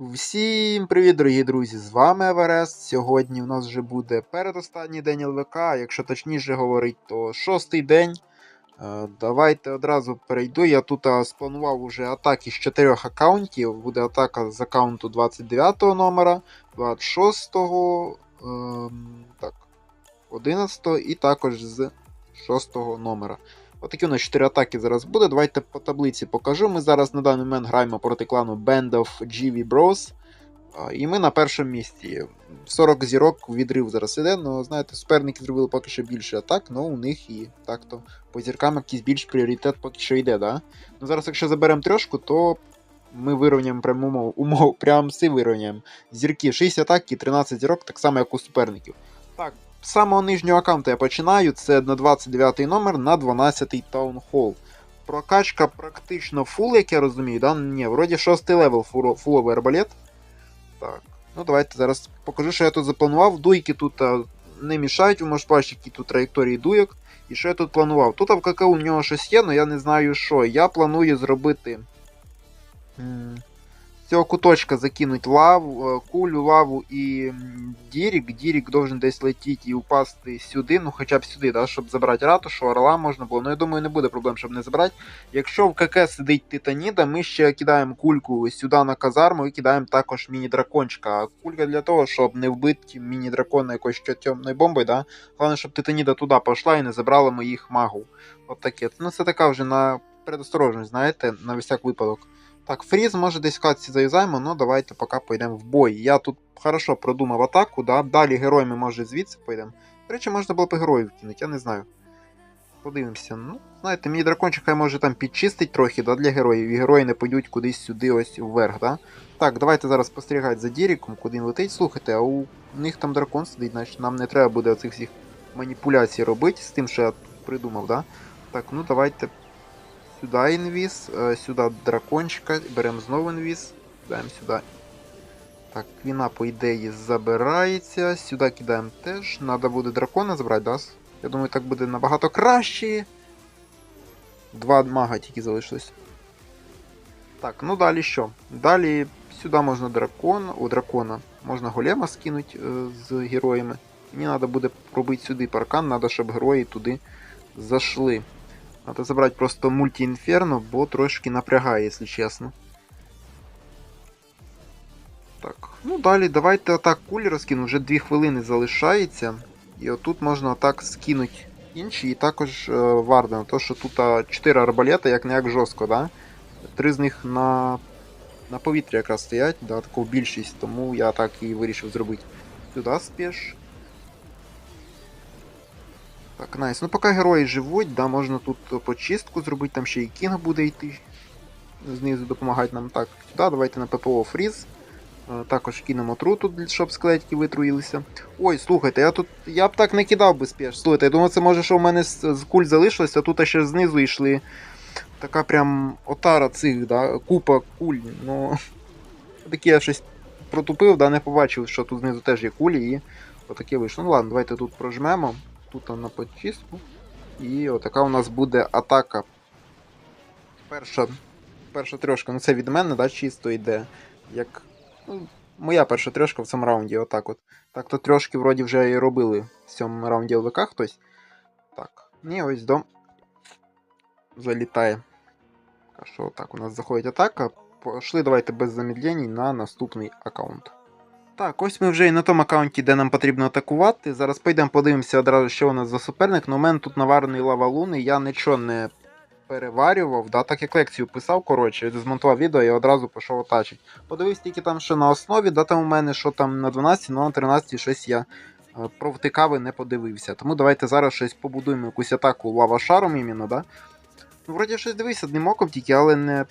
Всім привіт, дорогі друзі! З вами Еверест. Сьогодні в нас вже буде передостанній день ЛВК, якщо точніше говорити, то шостий день. Е, Давайте одразу перейду. Я тут спланував уже атаки з чотирьох аккаунтів. Буде атака з аккаунту 29 номера, 26, ем, так, 11 і також з 6 номера. Отакі у нас 4 атаки зараз буде. Давайте по таблиці покажу. Ми зараз на даний момент граємо проти клану Band of GV Bros. І ми на першому місці. 40 зірок відрив зараз іде, але знаєте, суперники зробили поки що більше атак, але у них і так-то по зіркам якийсь більш пріоритет поки що йде, да? Ну зараз, якщо заберемо трьошку, то ми вирівняємо прямо умов, умов прям все вирівняємо. Зірки 6 атак і 13 зірок, так само, як у суперників. Так, з самого нижнього аккаунту я починаю. Це на 29 номер на 12 таунхол. Прокачка практично фул, як я розумію, да? Ні, вроді 6 левел фуловий арбалет. Так. Ну давайте зараз покажу, що я тут запланував. Дуйки тут а, не мішають, ви можете бачити, які тут траєкторії дуйок. І що я тут планував? Тут в КК у нього щось є, але я не знаю що. Я планую зробити. Цього куточка закинуть лаву, е, кулю, лаву і дірік. Дірік должен десь летіти і упасти сюди, ну хоча б сюди, да, щоб забрати ратушу, орла можна було. Ну я думаю, не буде проблем, щоб не забрати. Якщо в КК сидить Титаніда, ми ще кидаємо кульку сюди на казарму і кидаємо також міні-дракончика. А Кулька для того, щоб не вбити міні-дракона якоюсь темною бомбою, да? Головне, щоб Титаніда туди пішла і не забрала моїх магів. От таке. Ну це така вже на предосторожність, знаєте, на всяк випадок. Так, фріз може десь катці заюзаємо, ну давайте поки поїдемо в бой. Я тут хорошо продумав атаку, да? далі героями може звідси поїдемо. До речі, можна було б героїв кинути, я не знаю. Подивимося. Ну, знаєте, мій дракончик хай може там підчистить трохи да, для героїв, і герої не підуть кудись сюди, ось вверх, да? Так, давайте зараз спостерігати за Діріком, куди він летить. Слухайте, а у них там дракон сидить, значить нам не треба буде оцих всіх маніпуляцій робити з тим, що я придумав, да? Так, ну давайте сюди інвіз, е, сюди дракончика, беремо знову інвіз, кидаємо сюди. Так, квіна, по ідеї, забирається. Сюди кидаємо теж. Надо буде дракона забрати, да? Я думаю, так буде набагато краще. Два мага тільки залишилось. Так, ну далі що? Далі сюди можна дракон, у дракона можна голема скинути е, з героями. Мені треба буде пробити сюди паркан, треба, щоб герої туди зайшли. Треба забрати просто мульті-інферно, бо трошки напрягає, якщо чесно. Так, ну далі давайте отак кулі розкину, вже 2 хвилини залишається. І отут можна отак скинути інші і також е, Вардена, то що тут 4 арбалета, як не як жорстко, да? Три з них на на повітрі якраз стоять, да, таку більшість, тому я так і вирішив зробити. Сюди спеш. Так, найс. Ну поки герої живуть, да, можна тут почистку зробити, там ще і кінг буде йти. Знизу допомагати нам. Так, сюди, давайте на ППО фріз. Е, Також кинемо труту, щоб склетки витруїлися. Ой, слухайте, я тут. Я б так не кидав би спеш. Слухайте, я думав, це може, що в мене з, куль залишилось, а тут ще знизу йшли. Така прям отара цих, да, купа куль. Ну. Таке я щось протупив, да, не побачив, що тут знизу теж є кулі і отаке вийшло. Ну ладно, давайте тут прожмемо. Тут на почистку. І отака у нас буде атака. Перша перша трьошка, ну це від мене, да, чисто йде. Як. Ну, моя перша трьошка в цьому раунді, отак от. Так то трьошки вроді вже і робили в цьому раунді ЛВК хтось. Так. Ні, ось дом. Залітає. Так що так, у нас заходить атака. Пошли давайте без замедлень на наступний аккаунт. Так, ось ми вже і на тому аккаунті, де нам потрібно атакувати. Зараз пойдемо подивимося одразу, що у нас за суперник. Ну, у мене тут наварений лавалун, і я нічого не переварював. Да? Так як лекцію писав, коротше, змонтував відео і одразу пішов отачити. Подивись тільки там, що на основі, да там у мене що там на 12, ну на 13 щось я е, провтикав не подивився. Тому давайте зараз щось побудуємо якусь атаку лавашаром іменно, да? Ну, вроді щось дивився одним оком тільки, але не.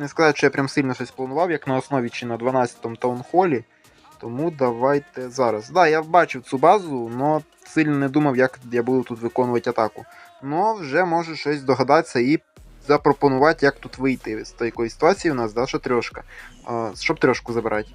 Не сказати, що я прям сильно щось планував, як на основі чи на 12-му таунхолі. Тому давайте зараз. Так, да, я бачив цю базу, але сильно не думав, як я буду тут виконувати атаку. Ну, вже можу щось догадатися і запропонувати, як тут вийти з такої ситуації у нас, да, що трьошка. А, щоб трьошку забирати.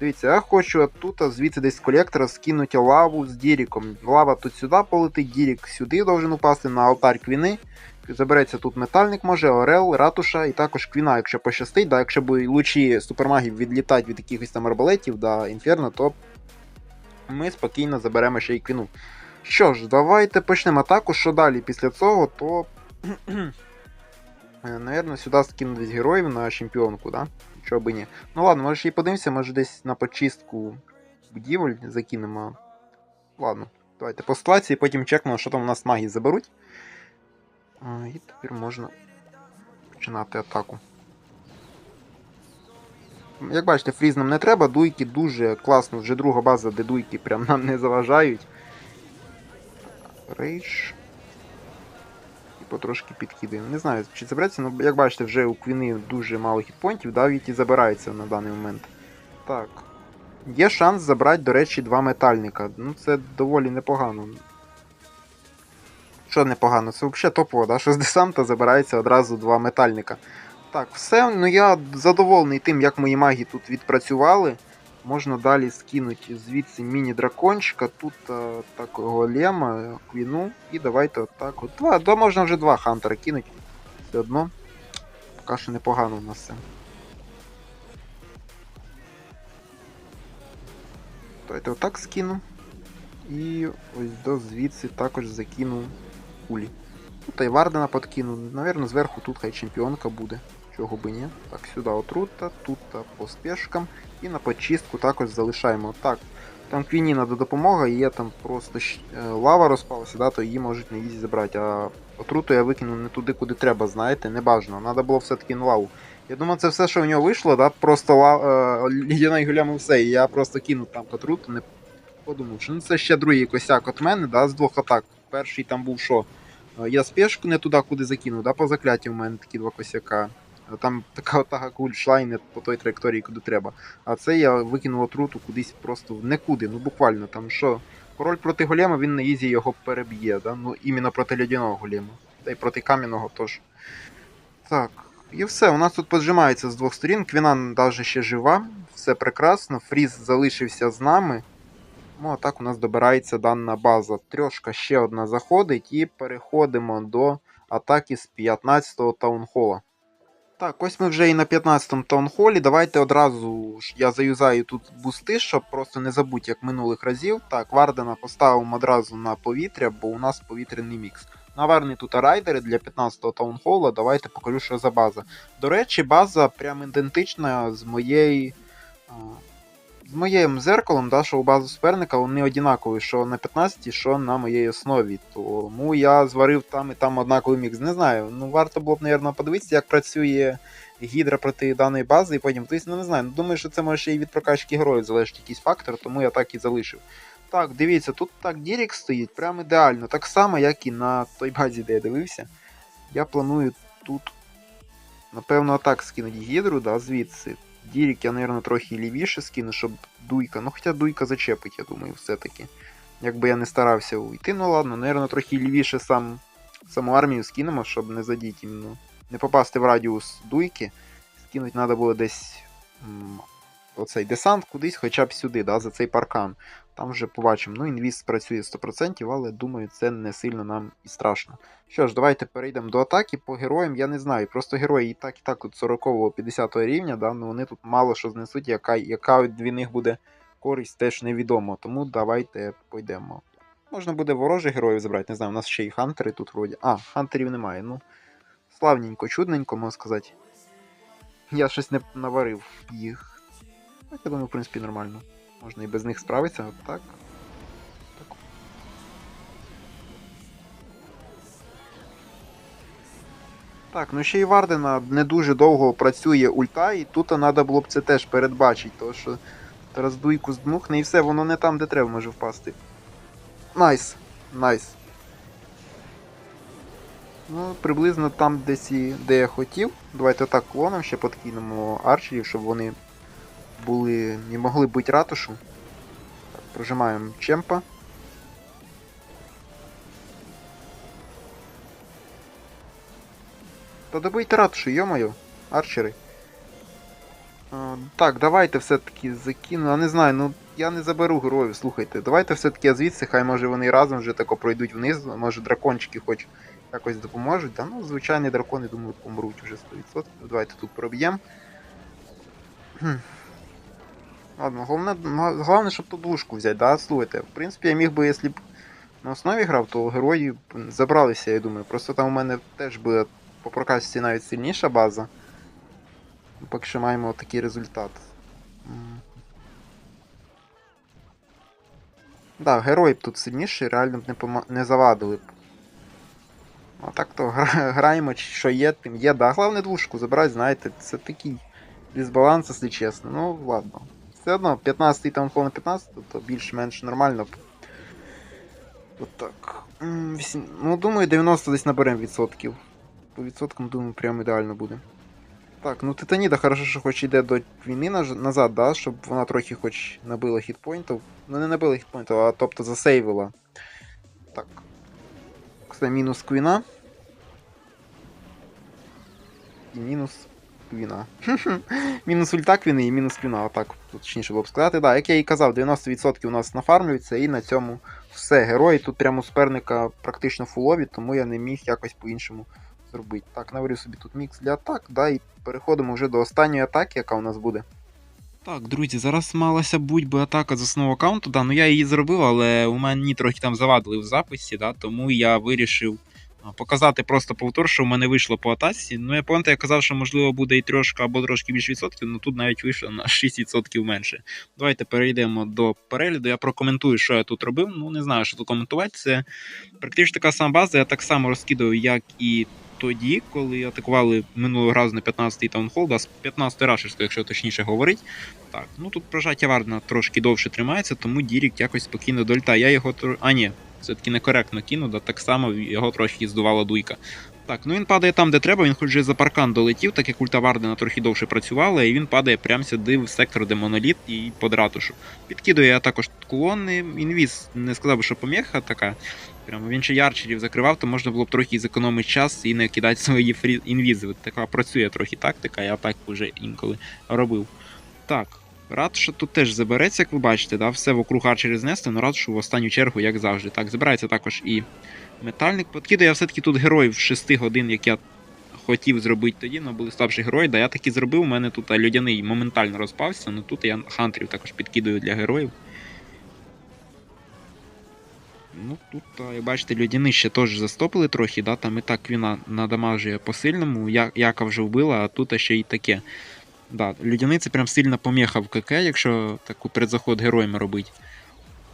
Дивіться, я хочу тут звідси десь з колектора скинути лаву з Діріком. Лава тут сюди полетить, Дірік сюди должен упасти на алтарь квіни. Забереться тут метальник може, Орел, ратуша і також квіна, якщо пощастить. Да, якщо будуть лучі супермагів відлітати від якихось там арбалетів да, інферно, то ми спокійно заберемо ще й квіну. Що ж, давайте почнемо атаку. Що далі після цього, то. Е, Наверно, сюди скину десь героїв на чемпіонку, да? Чого би ні. Ну ладно, може ще й подивимося, може десь на почистку будівель закинемо. Ладно, давайте по ситуації, потім чекнемо, що там у нас магії заберуть. І тепер можна починати атаку. Як бачите, фріз нам не треба, дуйки дуже класно, вже друга база, де дуйки прям нам не заважають. Рейдж. І потрошки підкидаємо. Не знаю, чи забереться, але як бачите, вже у Квіни дуже мало хітпонтів, да, і забирається на даний момент. Так. Є шанс забрати, до речі, два метальника. Ну, це доволі непогано. Що непогано? Це взагалі топово, да? що з десанта забирається одразу два метальника. Так, все, ну я задоволений тим, як мої маги тут відпрацювали. Можна далі скинути звідси міні-дракончика, тут а, так голема, квіну, і давайте отак. От два, да, можна вже два хантера кинути. Все одно. Поки що непогано у нас все. Давайте отак скину. І ось до звідси також закину кулі. Ну, та й Вардена подкину. Навірно, зверху тут хай чемпіонка буде. Чого би ні. Так, сюди отрута, тут по спешкам. І на почистку також залишаємо. Так, там Квіні надо допомога, і є там просто е, лава розпалася, да, то її можуть на ізі забрати. А отруту я викину не туди, куди треба, знаєте, не бажано. Надо було все-таки на лаву. Я думаю, це все, що в нього вийшло, да, просто ла... е, лідяна все. І я просто кинув там отруту, не подумав, що ну це ще другий косяк от мене, да, з двох атак. Перший там був що? Е, Я спешку не туди, куди закинув, да, по закляттю в мене такі два косяка. Там така атака куль йшла і не по той траєкторії, куди треба. А це я викинув отруту кудись просто в некуди, ну буквально там що. Король проти голема, він на ізі його переб'є, да? ну іменно проти лядяного голема. Та й проти кам'яного теж. Так, і все, у нас тут поджимається з двох сторін. Квіна навіть ще жива, все прекрасно. Фріз залишився з нами. Ну, а так у нас добирається дана база. Трьошка ще одна заходить, і переходимо до атаки з 15-го таунхола. Так, ось ми вже і на 15-му таунхолі. Давайте одразу ж я заюзаю тут бусти, щоб просто не забути, як минулих разів. Так, Вардена поставимо одразу на повітря, бо у нас повітряний мікс. Наверні тут райдери для 15-го таунхола. Давайте покажу, що за база. До речі, база прям ідентична з моєї. З моїм зеркалом, да, що у базу суперника вони однакові, що на 15, що на моїй основі. Тому я зварив там і там однаковий мікс. Не знаю. Ну варто було б, мабуть, подивитися, як працює гідра проти даної бази, і потім тобто, ну не знаю. Думаю, що це може ще і від прокачки героїв залежить якийсь фактор, тому я так і залишив. Так, дивіться, тут так Дірік стоїть, прям ідеально. Так само, як і на той базі, де я дивився. Я планую тут, напевно, так скинути гідру, да, звідси. Дірік я, мабуть, трохи лівіше скину, щоб дуйка. Ну, хоча дуйка зачепить, я думаю, все-таки. Якби я не старався уйти, ну ладно, мабуть, трохи лівіше сам, саму армію скинемо, щоб не задіть іменно. Не попасти в радіус дуйки. Скинути треба було десь м, оцей десант кудись, хоча б сюди, да, за цей паркан. Там вже побачимо. Ну, інвіз працює 100%, але думаю, це не сильно нам і страшно. Що ж, давайте перейдемо до атаки. По героям я не знаю. Просто герої і так, і так от 40-го 50 рівня, да, ну вони тут мало що знесуть, яка, яка від них буде користь, теж невідомо. Тому давайте пойдемо. Можна буде ворожих героїв забрати, не знаю, у нас ще й хантери тут вроді. А, хантерів немає. Ну, славненько, чудненько, можна сказати. Я щось не наварив їх. Я думаю, в принципі, нормально. Можна і без них справитися, от так. так. Так, ну ще й Вардена не дуже довго працює ульта, і тут треба було б це теж передбачити, тому що зараз дуйку здмухне і все, воно не там, де треба може впасти. Найс. Найс. Ну, приблизно там десь і де я хотів. Давайте так клоном ще подкинемо арчерів, щоб вони були. не могли бути ратушу. Прожимаємо чемпа. Та добийте ратушу, йо-моє, арчери. А, так, давайте все-таки закину. А не знаю, ну я не заберу героїв, слухайте. Давайте все-таки звідси, хай може вони разом вже тако пройдуть вниз, може дракончики хоч якось допоможуть. Та ну, звичайні дракони, думаю, помруть вже 100%. Давайте тут проб'ємо. Ладно, головне, головне, щоб тут двушку взяти, да? Слухайте, в принципі, я міг би, якщо б на основі грав, то герої забралися, я думаю. Просто там у мене теж буде по прокачці навіть сильніша база. Поки що маємо такий результат. Да, герої б тут сильніші, реально б не, не завадили б. А так то гра... граємо, що є, тим є. Да, головне двушку забрати, знаєте, це такий дисбаланс, якщо чесно. Ну, ладно. Все одно, 15-й таунфол на 15, то більш-менш нормально. От так. Ну, думаю, 90 десь наберемо відсотків. По відсоткам, думаю, прям ідеально буде. Так, ну Титаніда хорошо, що хоч йде до війни назад, да, щоб вона трохи хоч набила хітпойнтів. Ну не набила хітпойнтів, а тобто засейвила. Так. Це мінус квіна. І мінус квіна. мінус ульта квіни і мінус квіна, отак точніше було б сказати. Да, як я і казав, 90% у нас нафармлюється, і на цьому все. Герої тут прямо суперника практично фулові, тому я не міг якось по-іншому зробити. Так, наварю собі тут мікс для атак, да, і переходимо вже до останньої атаки, яка у нас буде. Так, друзі, зараз малася будь-би атака з основного аккаунту, да, ну я її зробив, але у мене трохи там завадили в записі, да, тому я вирішив показати просто повтор, що в мене вийшло по атаці. Ну, я пам'ятаю, я казав, що можливо буде і трошки або трошки більше відсотків, ну тут навіть вийшло на 6% менше. Давайте перейдемо до перегляду. Я прокоментую, що я тут робив. Ну, не знаю, що тут коментувати. Це практично така сама база, я так само розкидав, як і тоді, коли атакували минулого разу на 15-й таунхол, да, з 15-ї рашерської, якщо точніше говорить. Так, ну тут прожаття Вардена трошки довше тримається, тому Дірік якось спокійно долітає. Я його. А, ні, все-таки некоректно кинув, да, так само його трохи здувала дуйка. Так, ну він падає там, де треба, він хоч вже за паркан долетів, так як ульта Вардена трохи довше працювала, і він падає прямо сюди в сектор, де моноліт і под ратушу. Підкидує я також кулони. Інвіз не сказав би, що поміха така. Прямо він ще ярчерів закривав, то можна було б трохи зекономити час і не кидати свої фрі... інвізи. Така працює трохи тактика, я так вже інколи робив. Так, ратуша тут теж забереться, як ви бачите, да? все вокруг арчері знести, але ратушу в останню чергу, як завжди. Так, забирається також і метальник. Подкидаю я все-таки тут героїв 6 годин, як я хотів зробити тоді, але були слабші герої. Да, я таки зробив, у мене тут людяний моментально розпався, але тут я хантерів також підкидаю для героїв. Ну тут, як бачите, людяни ще теж застопили трохи, да, там і так квіна надамажує по-сильному, Я- яка вже вбила, а тут ще й таке. Да, людяний це прям сильна поміха в КК, якщо таку передзаход героями робить.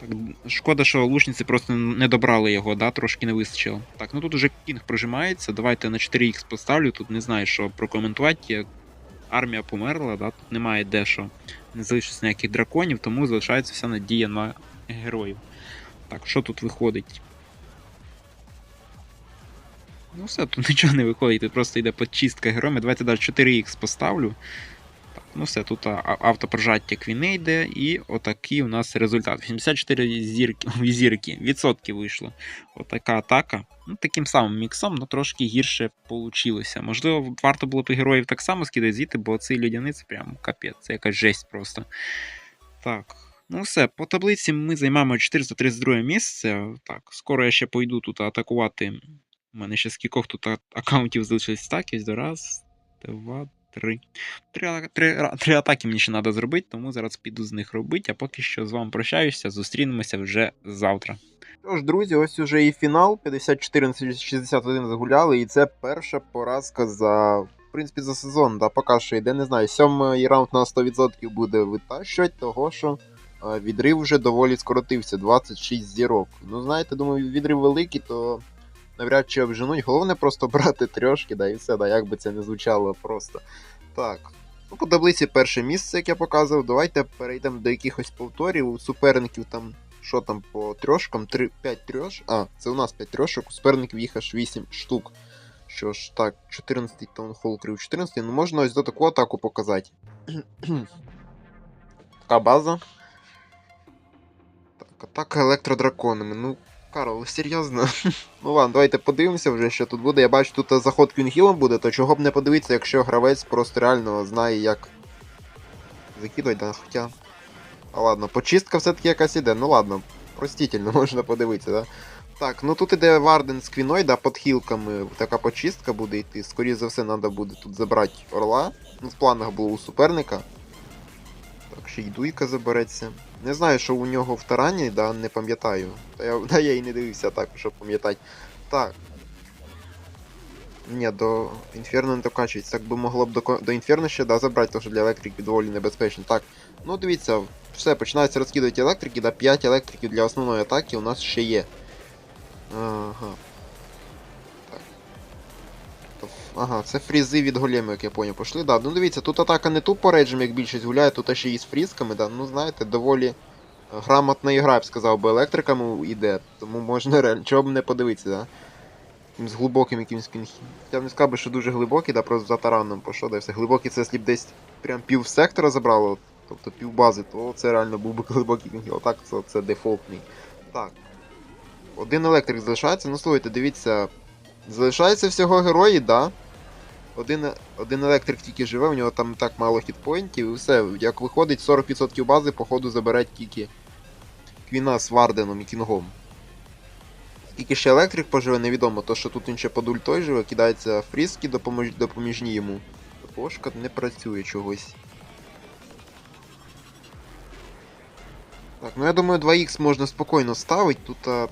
Так, шкода, що лучниці просто не добрали його, да, трошки не вистачило. Так, ну тут уже кінг прожимається. Давайте на 4х поставлю. Тут не знаю, що прокоментувати. Армія померла, да, тут немає де що. Не залишиться ніяких драконів, тому залишається вся надія на героїв. Так, що тут виходить? Ну все, тут нічого не виходить, тут просто йде подчистка героями. Давайте далі 4х поставлю. Ну все, тут автопрожаття квіни йде, і отакий у нас результат. 84 зірки, зірки відсотки вийшло. Отака атака. Ну, таким самим міксом, але трошки гірше вийшло. Можливо, варто було б героїв так само скидати звідти, бо цей людяниць прям капець, це якась жесть просто. Так. Ну все, по таблиці ми займаємо 432 місце. Так, скоро я ще пойду тут атакувати. У мене ще скількох тут аккаунтів залишилось так, ось раз, два, три. Три, три, три атаки мені ще треба зробити, тому зараз піду з них робити, а поки що з вами прощаюся, зустрінемося вже завтра. Тож, друзі, ось уже і фінал. 54-61 загуляли, і це перша поразка за. В принципі, за сезон, да, поки що йде, не знаю, сьомий раунд на 100% буде витащувати, того що е, відрив вже доволі скоротився, 26 зірок. Ну, знаєте, думаю, відрив великий, то навряд чи обженуть. Головне просто брати трьошки, да, і все, да, як би це не звучало просто. Так. Ну, по таблиці перше місце, як я показував. Давайте перейдемо до якихось повторів. У суперників там, що там по трьошкам? 3, 5 трьош. А, це у нас 5 трьошок, у суперників їх аж 8 штук. Що ж, так, 14-й таунхол крив 14 ну можна ось до таку атаку показати. така база. Так, атака електродраконами. Ну, Карл, серйозно? ну ладно, давайте подивимося вже, що тут буде. Я бачу, тут заход квінгілом буде, то чого б не подивитися, якщо гравець просто реально знає, як закидувати, да, хоча. А ладно, почистка все-таки якась іде. Ну ладно, простительно, можна подивитися, да? Так, ну тут іде Варден з квіною, да, під хілками така почистка буде йти. Скоріше за все, треба буде тут забрати орла. Ну, в планах було у суперника. Так, ще й дуйка забереться. Не знаю, що у нього в тарані, да, не пам'ятаю. Та я, да, я і не дивився так, щоб пам'ятати. Так. Ні, до Інферно не докачується. Так би могло б до, до Інферно ще да, забрати, тому що для електрики доволі небезпечно. Так, ну дивіться, все, починається розкидувати електрики, да, 5 електриків для основної атаки у нас ще є. Ага. Ага, це фрізи від големи, як я поняв, пішли. Да, ну дивіться, тут атака не тупо рейджем, як більшість гуляє, тут ще і з фрізками, да, ну знаєте, доволі е, грамотна ігра, я б сказав, бо електриками йде, тому можна реально, чого б не подивитися, да. З глибоким якимсь кінхі. Я б не сказав що дуже глибокий, да, просто за тараном пішов, да, все. Глибокий це б десь прям пів сектора забрало, тобто пів бази, то це реально був би глибокий кінхіл. А так це, це дефолтний. Так. Один електрик залишається. Ну слухайте, дивіться. Залишається всього герої, да. Один, один електрик тільки живе, у нього там так мало хітпоінтів, і все. Як виходить, 40% бази, походу, забере тільки Квіна з Варденом і Кінгом. Скільки ще електрик поживе, невідомо, то що тут він ще под ультой живе, кидається фрізки допомож... допоміжні йому. Пошка не працює чогось. Так, ну я думаю, 2х можна спокійно ставити. Тут а...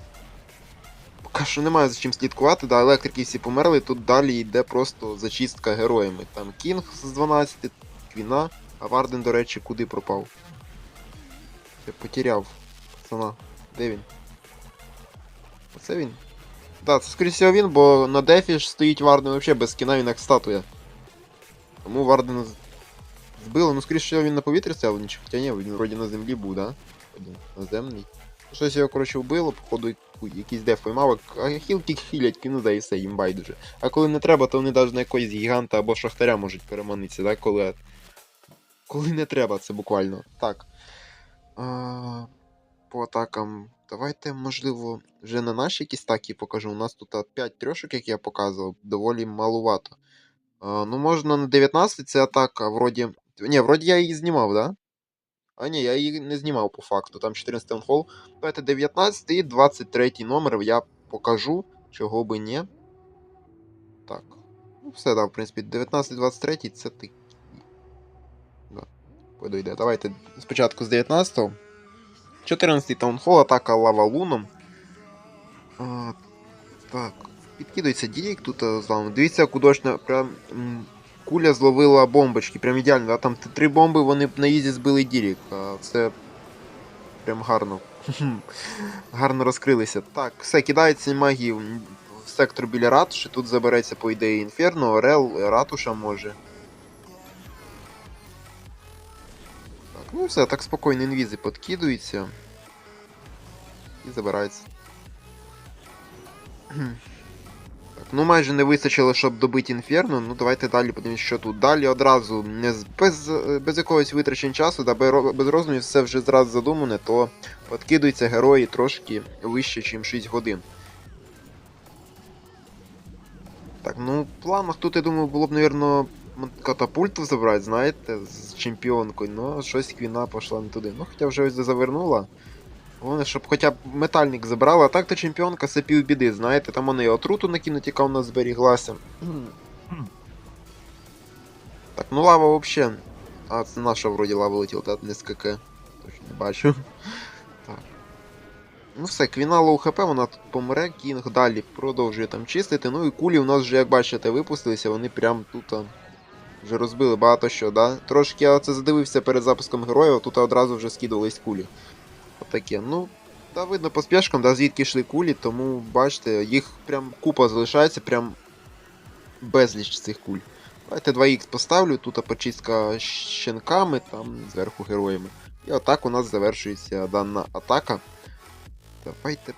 поки що немає за чим слідкувати, да, електрики всі померли, тут далі йде просто зачистка героями. Там Кінг з 12, Квіна, а Варден, до речі, куди пропав? Я потеряв пацана. Де він? Оце він? Так, це скоріше всього він, бо на дефі ж стоїть Варден взагалі без скіна, він як статуя. Тому Вардена з- збили, ну скоріше всього він на повітрі стояв. Хоча ні, він вроді на землі був, да? Наземний. Щось його, коротше, вбило, походу, якийсь деф поймав, а хілки хілять, кину, да і все, їм байдуже. А коли не треба, то вони навіть на якогось гіганта або шахтаря можуть переманитися, да? Коли. Коли не треба, це буквально. Так. А, по атакам. Давайте, можливо, вже на наші якісь такі покажу. У нас тут 5 трьошок, як я показував, доволі малувато. А, ну, можна на 19 це атака, вроді. Ні, вроді я її знімав, да? А ні, я її не знімав по факту. Там 14 таунхол. Давайте 19 і 23 номер я покажу, чого би ні. Так. Ну, все, да, в принципі, 19-23 це ти. Да. Подойде. Давайте спочатку з 19-го. 14 таунхол, атака лава луном. А, так. Підкидується дірік тут з вами. Дивіться, кудошна прям. Куля зловила бомбочки, прям ідеально, да? Там три бомби, вони на ізі збили дірік. А це прям гарно. гарно розкрилися. Так, все, кидається магії в в сектор біля ратуші. Тут забереться, по ідеї, Інферно, Орел, ратуша може. Так, ну все, так спокійно інвізи подкидуються. І забирається. Ну майже не вистачило, щоб добити інферно. Ну давайте далі подивимось, що тут. Далі одразу без, е, без якогось витрачень часу, да, без ро- все вже зразу задумане, то подкидуються герої трошки вище, ніж 6 годин. Так, ну в планах тут, я думаю, було б, напевно, катапульту забрати, знаєте, з чемпіонкою, ну щось квіна пішла не туди. Ну, хоча вже ось завернула. Головне, щоб хоча б метальник забрала, а так то чемпіонка це півбіди, знаєте, там вони і отруту накинуть, яка у нас зберіглася. Так, ну лава взагалі. А, це наша вроді лава летіла, та не з КК. Точно не бачу. Так. Ну все, Квіна лоу хп, вона тут помре, Кінг далі продовжує там чистити. Ну і кулі у нас вже, як бачите, випустилися, вони прям тут а, вже розбили багато що, да? Трошки я це задивився перед запуском героїв, тут одразу вже скидувались кулі. Отаке. Ну, та видно по спешкам, да, звідки йшли кулі, тому бачите, їх прям купа залишається, прям безліч цих куль. Давайте 2х поставлю, тут почистка щенками, там зверху героями. І отак у нас завершується дана атака. Давайте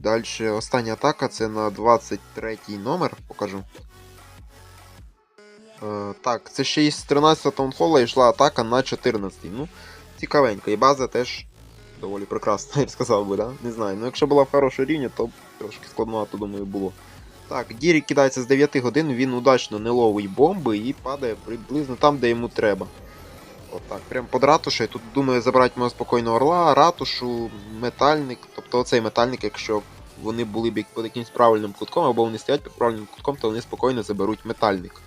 далі. Остання атака це на 23 номер, покажу. Е, так, це ще із 13 таунхола йшла атака на 14. Ну, цікавенько. І база теж доволі прекрасна, я б сказав би, да? Не знаю. Ну якщо була в хорошому рівні, то трошки складновато, думаю, було. Так, Дірі кидається з 9 годин, він удачно не ловить бомби і падає приблизно там, де йому треба. Отак, прям під ратушею. Тут думаю забрати мого спокійно орла, ратушу, метальник. Тобто оцей метальник, якщо вони були б під якимось правильним кутком, або вони стоять під правильним кутком, то вони спокійно заберуть метальник.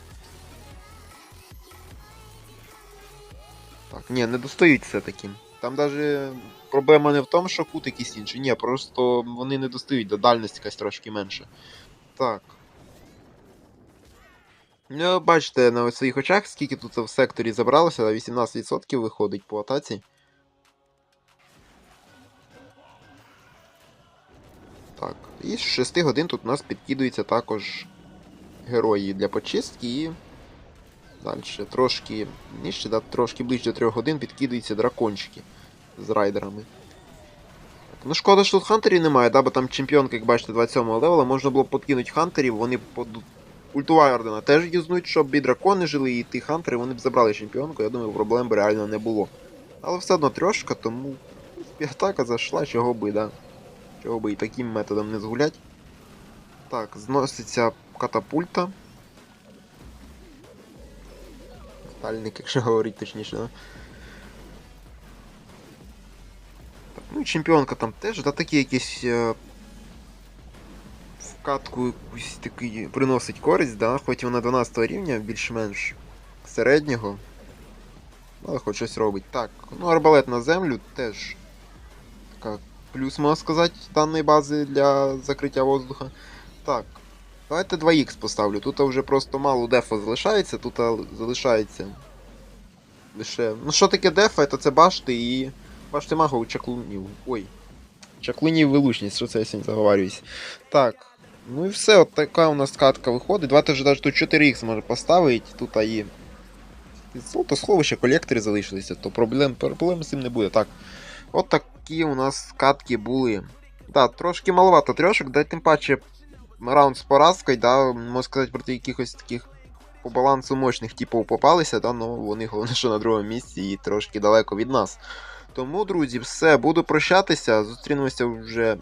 Так, ні, не достають все-таки. Там навіть проблема не в тому, що кут якийсь інший. Ні, просто вони не достають, до дальність якась трошки менше. Так. Ну, бачите, на своїх очах, скільки тут в секторі забралося, 18% виходить по атаці. Так, і з 6 годин тут у нас підкидуються також герої для почистки і. Далі трошки нижче, да, трошки ближче до 3 годин підкидуються дракончики з райдерами. Ну шкода, що тут хантерів немає, да, бо там чемпіонка, як бачите, 27 левела, можна було б подкинути хантерів, вони под Ультова ордена теж юзнуть, щоб і дракони жили, і ті хантери, вони б забрали чемпіонку, я думаю, проблем би реально не було. Але все одно трьошка, тому атака зайшла, чого би, да. Чого би і таким методом не згулять. Так, зноситься катапульта. Стальник, якщо говорити точніше, да. Ну чемпіонка там теж, да, такі якісь. Е... Вкатку якусь такий приносить користь, да? хоч вона 12 рівня, більш-менш середнього. Але хоч щось робить. Так, ну арбалет на землю теж така плюс, можна сказати, даної бази для закриття воздуха. Так. Давайте 2х поставлю. Тут вже просто мало дефа залишається, тут залишається. Лише. Ну що таке дефа? Це башти і. Башти магов чаклунів. Ой. Чаклунів вилучність, що це я сьогодні заговарююсь. Так. Ну і все, от така у нас катка виходить. Давайте вже навіть тут 4х може поставити. Тут і. Золото сховище, колектори залишилися, то проблем, проблем з цим не буде. Так. От такі у нас катки були. Так, трошки маловато трьошок, да тим паче раунд з поразкою, да, можна сказати, проти якихось таких по балансу мощних типів попалися, да, ну вони головне, що на другому місці і трошки далеко від нас. Тому, друзі, все, буду прощатися. Зустрінемося вже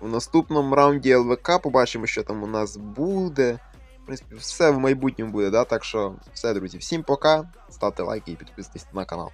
в наступному раунді ЛВК. Побачимо, що там у нас буде. В принципі, все в майбутньому буде, да? так що все, друзі, всім пока. Ставте лайки і підписуйтесь на канал.